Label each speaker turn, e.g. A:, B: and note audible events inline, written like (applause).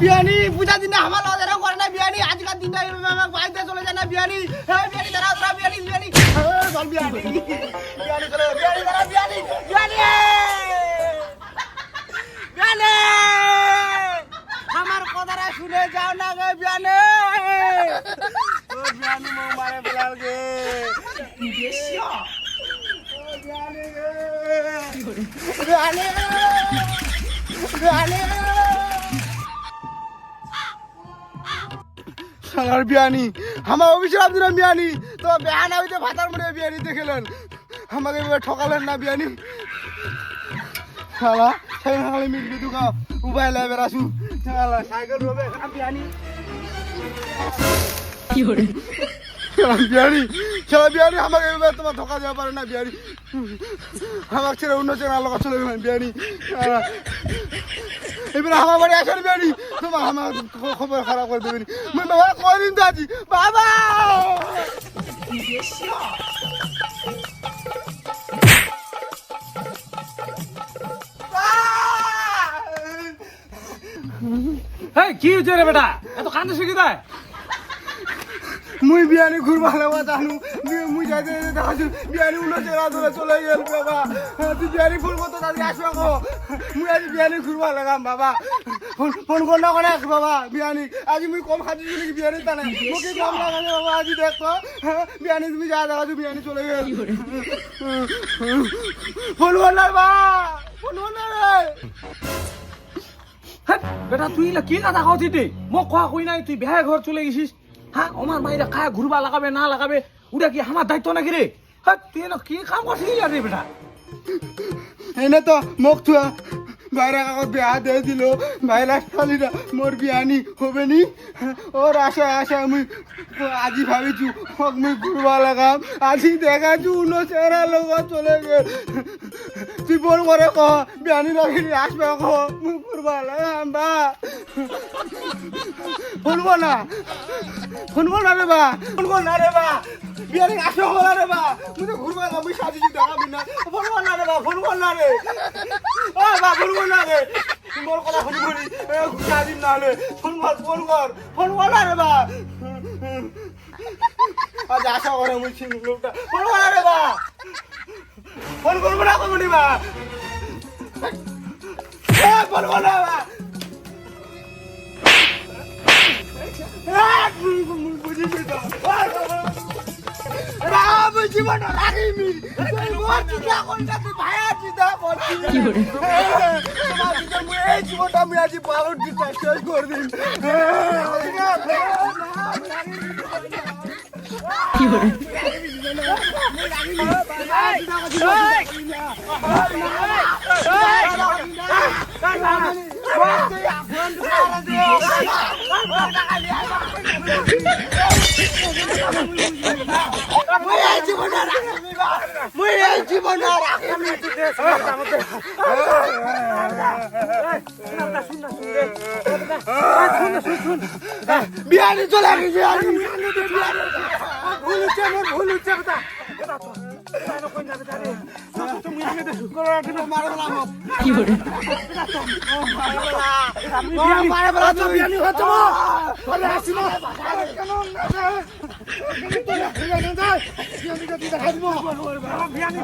A: বিয়ানি পূজা দিনে আমার লজ এরকম করে না বিয়ানি। আজকাল দিনটা এইভাবে আমার বাড়িতে চলে যায় না বিয়ানি। হ্যাঁ বিয়ানি দাঁড়াও দাঁড়াও বিয়ানি বিয়ানি। হ্যাঁ, চল বিয়ানি বিয়ানি চলে যাও, বিয়ানি দাঁড়াও বিয়ানি বিয়ানি বিয়ানি আমার কথাটা শুনে যাও না গে বিয়ানি ও বিয়ানি মো মারে বলাল গে। বিয়ানি আমার অভিশাপ আব্দুল বিয়ানি। তো বেহানা হইতে ভাতার মনে বিয়ানি দেখলেন। আমাকে এভাবে ঠকালেন না বিয়ানি। শালা সেই সকালে মিটবি দুকা উপায় লাই বেড়াছু শালা সাইকেল রবে বিয়ানি। শালা ধোকা দেওয়া পারে না বিয়ানি আমার ছেড়ে অন্য ছেড়ে আলোকা চলে বিয়ানি শালা। এবার আমার বাড়ি আসেন বিয়ানি তোমার আমার খবর
B: কি হয়েছে রে বেটা? এত কান্দে শিখি দেয়
A: মুই বিয়ানি ঘুরবা লাগবা জানু মুই যাইতে যাইতে দেখাছু বিয়ানি উল্টো চেরা ধরে চলে গেল বাবা। তুই বিয়ানি ফুল মতো তাদের আসবে কো। মুই আজ বিয়ানি ঘুরবা লাগাম বাবা। ফোন কর না করে বাবা, বিয়ানি। আজি মুই কম খাচ্ছি নাকি বিয়ানি টানে মুখে কম লাগালে বাবা, আজি দেখো বিয়ানি তুমি যা দেখাছু বিয়ানি চলে গেল। ফোন কর না বা ফোন কর না রে।
B: বেটা, তুই কি কথা খাওয়াছি তুই মোক কোয়া কই নাই, তুই বেহায় ঘর চলে গেছিস। হ্যাঁ আমার মাইরা খায় ঘুরবা লাগাবে, না লাগাবে ওটা কি আমার দায়িত্ব নাকি রে হ্যাঁ তুই এনে কি কাম করছিস রে বেটা?
A: এনে তো মোক থুয়া বাইরে কাগজ বেয়া দিয়ে দিল বাইরে খালিটা মোর বিয়ানি হবে নি ওর আশা আশা আমি আজি ভাবিছু হক মুই ঘুরবা লাগাম। আজি দেখাছু উন চেহারা লোক চলে গেল। তুই ফোন করে কহ বিয়ানি রাখি আসবে কহ মুই ঘুরবা লাগাম বা। ফোনবো না। ফোনবো না রে বা। ফোনবো না রে বা। বিয়ানি আসবে হলা রে বা। মুই তো ঘুরবা লাগাম মুই সাজিছি দেখাবি না। ফোনবো না রে বা ফোনবো না রে। ও বা ফোনবো না রে। মোর কথা শুনিব নি সাজিম না হলে ফোন কর ফোন কর ফোন কর না রে বা। আজ আশা করে মুই ছিন লোকটা। ফোন কর না রে বা। ফোন করব না করব নি বা ফোন কর না। জীবন রাখিমি তুই মোর চিন্তা কোনটা তুই ভায়া চিন্তা করছি তোমার চিন্তা মুই এই জীবনটা আমি আজি পালন দিতে শেষ করে দিন জীবনটা রাখিমি মুই এই জীবনটা রাখিমি বিয়ানি চলে গেছে ভুল হচ্ছে আমার কেন (laughs) বিয়ানি